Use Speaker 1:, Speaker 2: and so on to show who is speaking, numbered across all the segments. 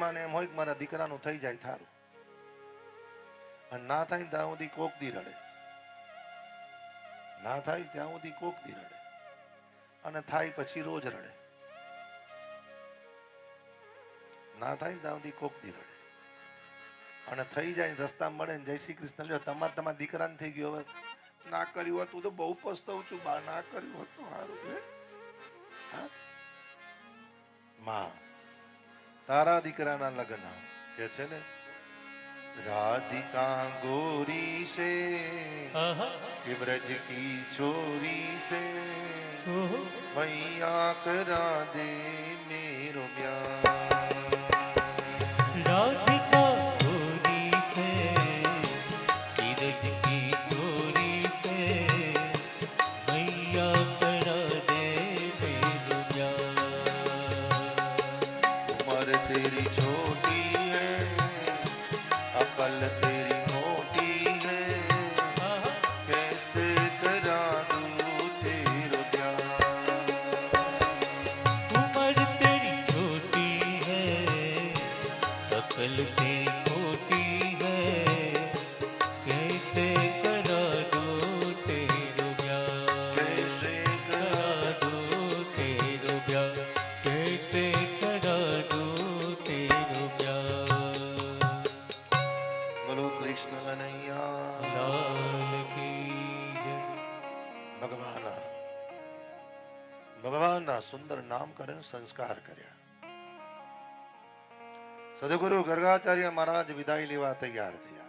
Speaker 1: મનમાં એમ હોય કે મારા દીકરાનું થઈ જાય થારું. અને ના થાય ત્યાં સુધી કોક દી રડે. ના થાય ત્યાં સુધી કોક દી રડે. અને થાય પછી રોજ રડે. ના થાય ત્યાં સુધી કોક દી રડે. અને થઈ જાય રસ્તા મળે ને જય શ્રી કૃષ્ણ લ્યો, તમારે તમારા દીકરાને થઈ ગયો હવે. ના કર્યું હતું તો બહુ પસ્તાવું છું, બા, ના કર્યું હતું સારું હા? માં. તારા દીકરાના લગ્ન કે છે ને? રાધિકા ગોરી
Speaker 2: છે કે બ્રજ કી ચોરી
Speaker 1: છે મૈયા કરા
Speaker 2: દે મેરો બ્યા
Speaker 1: ભગવાન ભગવાનના સુંદર નામકરણ સંસ્કાર કર્યા. સદગુરુ ગર્ગાચાર્ય મહારાજ વિદાય લેવા તૈયાર થયા.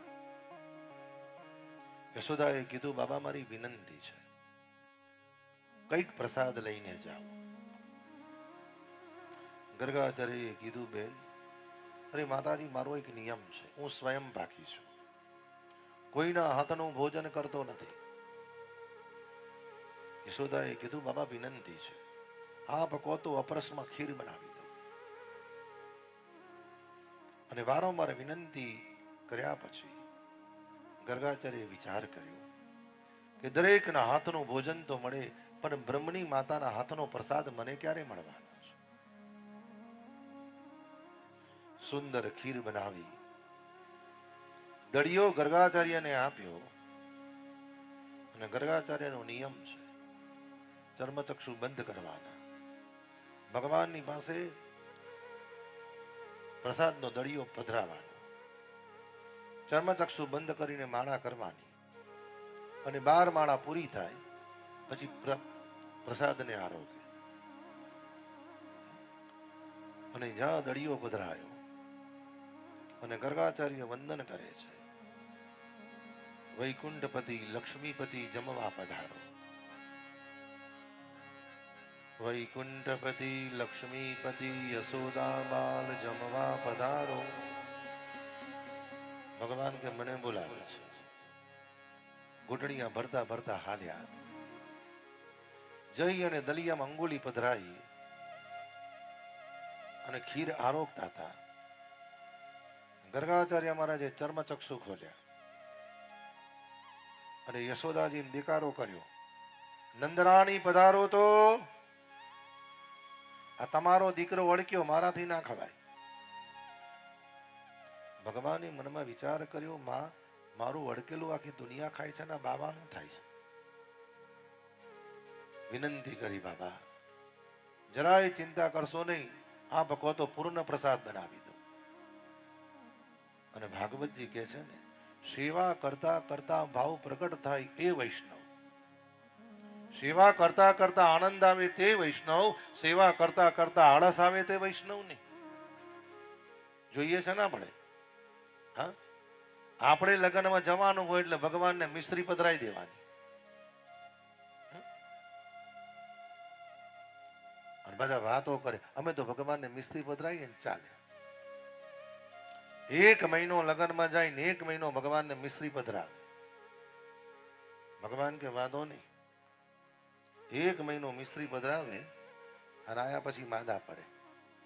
Speaker 1: યશોદાએ કીધું, બાબા, મારી વિનંતી છે. કંઈક પ્રસાદ લઈને જાઓ. ગર્ગાચાર્યએ કીધું, બેન, અરે માતાજી, મારો એક નિયમ છે. હું સ્વયં બાકી છું. કોઈના હાથનું ભોજન કરતો નથી. યશોદાએ કીધું બાબા વિનંતી છે. આપ પકો તો અપરસમાં ખીર બનાવી દો. અને વારંવાર વિનંતી કર્યા પછી ગર્ગાચાર્ય વિચાર કર્યો કે દરેકના હાથનું ભોજન તો મળે, પણ બ્રહ્મની માતાના હાથનો પ્રસાદ મને ક્યારે મળવાનો છે? સુંદર ખીર બનાવી દળિયો ગર્ગાચાર્યને આપ્યો અને ગર્ગાચાર્યનો નિયમ છે ચર્મચક્ષુ બંધ કરવાના. ભગવાનની પાસે પ્રસાદનો દળિયો પધરાવાનો. ચર્મચક્ષુ બંધ કરીને માળા કરવાની. અને બાર માળા પૂરી થાય, પછી પ્રસાદને આરોગે. અને જ્યાં દળિયો પધરાયો, અને ગર્ગાચાર્ય વંદન કરે છે, વૈકુંઠપતિ લક્ષ્મીપતિ જમવા પધારો. વૈકુંઠપતિ લક્ષ્મીપતિ યશોદા બાલ જમવા પધારો ભગવાન કે મને બોલાવે છે ઘૂંટણીયા ભરતા ભરતા હાલ્યા જઈ અને દલિયામાં અંગોલી પધરાઈ અને ખીર આરોગતા હતા ગર્ગાચાર્ય મહારાજે ચર્મચક્ષુ ખોલ્યા અને યશોદાજીને દેકારો કર્યો નંદરાણી પધારો તો આ તમારો દીકરો વળક્યો, મારાથી ના ખવાય. ભગવાને મનમાં વિચાર કર્યો, માં, મારું વળકેલું આખી દુનિયા ખાય છે ને બાબાનું થાય છે. વિનંતી કરી, બાબા, જરાય ચિંતા કરશો નહીં, આ તો પૂર્ણ પ્રસાદ બનાવી દો. અને ભાગવતજી કહે છે ને, સેવા કરતા કરતા ભાવ પ્રગટ થાય એ વૈષ્ણવ. સેવા કરતા કરતા આનંદ આવે તે વૈષ્ણવ, સેવા કરતા કરતા આળસ આવે તે વૈષ્ણવ નહીં જોઈએ છે ના પડે હા? આપણે લગ્નમાં જવાનું હોય એટલે ભગવાનને મિશ્રી પધરાઈ દેવાની? અને બધા વાતો કરે. અમે તો ભગવાનને મિસ્ત્રી પધરાવીએ ને ચાલે. એક મહિનો લગ્નમાં જાય ને એક મહિનો ભગવાનને મિશ્રી પધરાવે. ભગવાન કે વાંધો નહીં. એક મહિનો મિસ્ત્રી પધરાવે અને આયા પછી માદા પડે.